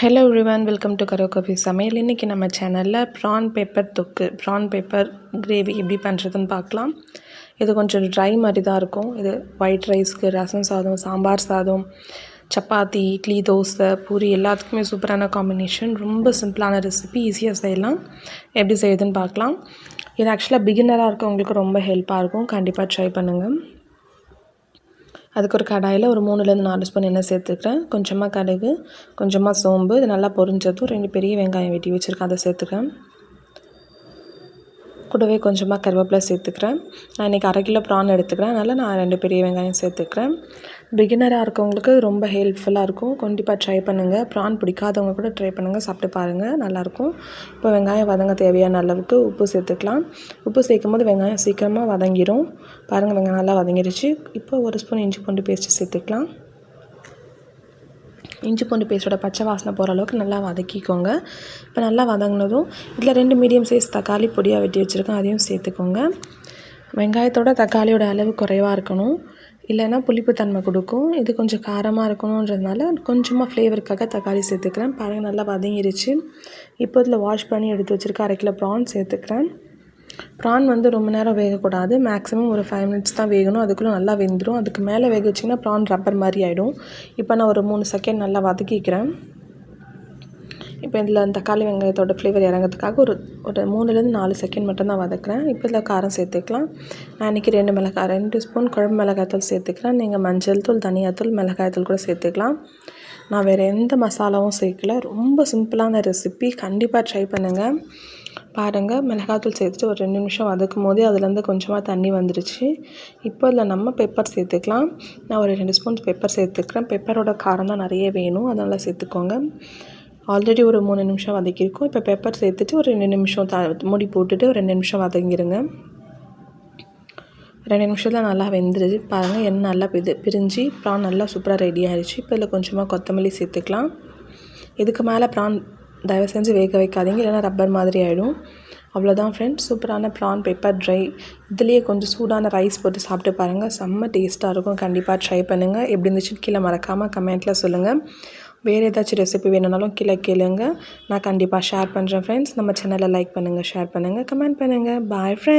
Hello ரிவான் welcome to கரோ காஃபி சமையல் இன்றைக்கி நம்ம சேனலில் ப்ரான் பேப்பர் தொக்கு ப்ரான் பேப்பர் கிரேவி எப்படி பண்ணுறதுன்னு பார்க்கலாம். இது கொஞ்சம் ட்ரை மாதிரி தான் இருக்கும். இது ஒயிட் ரைஸ்க்கு ரசம் சாதம் சாம்பார் சாதம் சப்பாத்தி இட்லி தோசை பூரி எல்லாத்துக்குமே சூப்பரான காம்பினேஷன் ரொம்ப சிம்பிளான ரெசிபி ஈஸியாக செய்யலாம். எப்படி செய்யுதுன்னு பார்க்கலாம். இது ஆக்சுவலாக பிகினராக இருக்கவங்களுக்கு ரொம்ப ஹெல்ப்பாக இருக்கும். கண்டிப்பாக ட்ரை பண்ணுங்கள் அதுக்கு ஒரு கடாயில் ஒரு மூணுலேருந்து நாலு ஸ்பூன் எண்ணெய் சேர்த்துக்கிறேன். கொஞ்சமாக கடுகு கொஞ்சமாக சோம்பு இது நல்லா பொரிஞ்சதும் ரெண்டு பெரிய வெங்காயம் வெட்டி வச்சுருக்கேன் அதை சேர்த்துக்கிறேன். கூடவே கொஞ்சமாக கருவேப்பிலை சேர்த்துக்கிறேன். நான் இன்றைக்கி அரை கிலோ ப்ரான் எடுத்துக்கிறேன். அதனால் நான் ரெண்டு பெரிய வெங்காயம் சேர்த்துக்கிறேன். பிகினராக இருக்கவங்களுக்கு ரொம்ப ஹெல்ப்ஃபுல்லாக இருக்கும். கண்டிப்பாக ட்ரை பண்ணுங்கள் ப்ரான் பிடிக்காதவங்க கூட ட்ரை பண்ணுங்கள் சாப்பிட்டு பாருங்கள் நல்லாயிருக்கும் இப்போ வெங்காயம் வதங்க தேவையான அளவுக்கு உப்பு சேர்த்துக்கலாம். உப்பு சேர்க்கும் போது வெங்காயம் சீக்கிரமாக வதங்கிடும் பாருங்கள் வெங்காயம் நல்லா வதங்கிடுச்சு இப்போ ஒரு ஸ்பூன் இஞ்சி பூண்டு பேஸ்ட்டு சேர்த்துக்கலாம். இஞ்சி பூண்டு பேஸ்ட்டோட பச்சை வாசனை போகிற அளவுக்கு நல்லா வதக்கிக்கோங்க. இப்போ நல்லா வதங்கினதும் இதில் ரெண்டு மீடியம் சைஸ் தக்காளி பொடியாக வெட்டி வச்சுருக்கேன். அதையும் சேர்த்துக்கோங்க. வெங்காயத்தோட தக்காளியோட அளவு குறைவாக இருக்கணும். இல்லைன்னா புளிப்பு தன்மை கொடுக்கும். இது கொஞ்சம் காரமாக இருக்கணுன்றதுனால கொஞ்சமாக ஃப்ளேவருக்காக தக்காளி சேர்த்துக்கிறேன். பாருங்கள் நல்லா வதங்கிருச்சு. இப்போ இதில் வாஷ் பண்ணி எடுத்து வச்சுருக்க அரை கிலோ ப்ரான் சேர்த்துக்கிறேன். ப்ரான் வந்து ரொம்ப நேரம் வேகக்கூடாது. மேக்ஸிமம் ஒரு ஃபைவ் மினிட்ஸ் தான் வேகணும். அதுக்குள்ளே நல்லா வெந்துடும் அதுக்கு மேலே வேக வச்சிங்கன்னா ப்ரான் ரப்பர் மாதிரி ஆகிடும் இப்போ நான் ஒரு மூணு செகண்ட் நல்லா வதக்கிக்கிறேன். இப்போ இதில் தக்காளி வெங்காயத்தோட ஃப்ளேவர் இறங்கிறதுக்காக ஒரு ஒரு மூணுலேருந்து நாலு செகண்ட் மட்டும் தான் வதக்குறேன். இப்போ இதில் காரம் சேர்த்துக்கலாம். நான் இன்றைக்கி ரெண்டு மிளகாய் ரெண்டு ஸ்பூன் குழம்பு மிளகாய்த்தூள் சேர்த்துக்கிறேன். நீங்கள் மஞ்சள் தூள் தனியாத்தூள் மிளகாய்த்தூள் கூட சேர்த்துக்கலாம். நான் வேறு எந்த மசாலாவும் சேர்க்கல. ரொம்ப சிம்பிளான ரெசிபி கண்டிப்பாக ட்ரை பண்ணுங்கள் பாருங்கள் மிளகாத்தூள் சேர்த்துட்டு ஒரு ரெண்டு நிமிஷம் வதக்கும் போதே அதுலேருந்து கொஞ்சமாக தண்ணி வந்துருச்சு. இப்போ இதில் நம்ம பெப்பர் சேர்த்துக்கலாம். நான் ஒரு ரெண்டு ஸ்பூன் பெப்பர் சேர்த்துக்கிறேன். பெப்பரோட காரம் தான் நிறைய வேணும். அதனால் சேர்த்துக்கோங்க. ஆல்ரெடி ஒரு மூணு நிமிஷம் வதக்கியிருக்கோம். இப்போ பெப்பர் சேர்த்துட்டு ஒரு ரெண்டு நிமிஷம் த மூடி போட்டுட்டு ஒரு ரெண்டு நிமிஷம் வதங்கிடுங்க ரெண்டு நிமிஷத்தில் நல்லா வெந்துருச்சு. பாருங்கள் எண்ணெய் நல்லா பிது பிரிஞ்சு ப்ரான் நல்லா சூப்பராக ரெடி ஆகிடுச்சு இப்போ இதில் கொஞ்சமாக கொத்தமல்லி சேர்த்துக்கலாம். இதுக்கு மேலே ப்ரான் தயவு செஞ்சு வேக வைக்காதீங்க இல்லைனா ரப்பர் மாதிரி ஆகிடும் அவ்வளோதான் ஃப்ரெண்ட்ஸ் சூப்பரான ப்ரான் பெப்பர் ட்ரை இதுலேயே கொஞ்சம் சூடான ரைஸ் போட்டு சாப்பிட்டு பாருங்கள் செம்ம டேஸ்ட்டாக இருக்கும். கண்டிப்பாக ட்ரை பண்ணுங்கள் எப்படி இருந்துச்சுன்னு கீழே மறக்காமல் கமெண்ட்டில் சொல்லுங்கள் வேறு ஏதாச்சும் ரெசிபி வேணுனாலும் கீழே கேளுங்க. நான் கண்டிப்பாக ஷேர் பண்ணுறேன் ஃப்ரெண்ட்ஸ் நம்ம சேனலை லைக் பண்ணுங்கள் ஷேர் பண்ணுங்கள் கமெண்ட் பண்ணுங்கள் பாய் ஃப்ரெண்ட்ஸ்